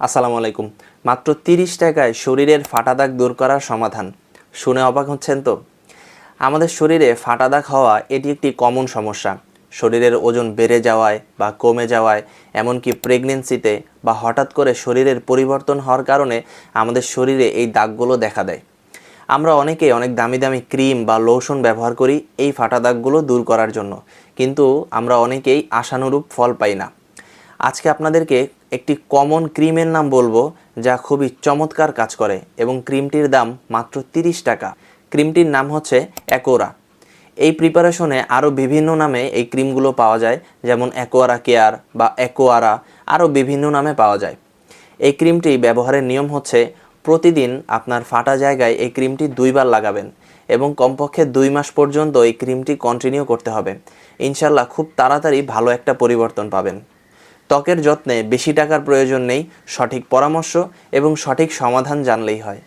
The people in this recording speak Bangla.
আসসালামু আলাইকুম। মাত্র তিরিশ টাকায় শরীরের ফাটা দাগ দূর করার সমাধান। শুনে অবাক হচ্ছেন তো? আমাদের শরীরে ফাটা দাগ হওয়া এটি একটি কমন সমস্যা। শরীরের ওজন বেড়ে যাওয়ায় বা কমে যাওয়ায়, এমনকি প্রেগনেন্সিতে বা হঠাৎ করে শরীরের পরিবর্তন হওয়ার কারণে আমাদের শরীরে এই দাগগুলো দেখা দেয়। আমরা অনেকেই অনেক দামি দামি ক্রিম বা লোশন ব্যবহার করি এই ফাটা দাগগুলো দূর করার জন্য। কিন্তু আমরা অনেকেই আশানুরূপ ফল পাই না। আজকে আপনাদেরকে একটি কমন ক্রিমের নাম বলব যা খুবই চমৎকার কাজ করে এবং ক্রিমটির দাম মাত্র তিরিশ টাকা। ক্রিমটির নাম হচ্ছে অ্যাকোরা। এই প্রিপারেশনে আরও বিভিন্ন নামে এই ক্রিমগুলো পাওয়া যায়, যেমন অ্যাকোয়ারা কেয়ার বা অ্যাকোয়ারা আরও বিভিন্ন নামে পাওয়া যায়। এই ক্রিমটি ব্যবহারের নিয়ম হচ্ছে প্রতিদিন আপনার ফাটা জায়গায় এই ক্রিমটি দুইবার লাগাবেন এবং কমপক্ষে দুই মাস পর্যন্ত এই ক্রিমটি কন্টিনিউ করতে হবে। ইনশাল্লাহ খুব তাড়াতাড়ি ভালো একটা পরিবর্তন পাবেন। ত্বকের যত্নে বেশি টাকার প্রয়োজন নেই সঠিক পরামর্শ এবং সঠিক সমাধান জানলেই হয়।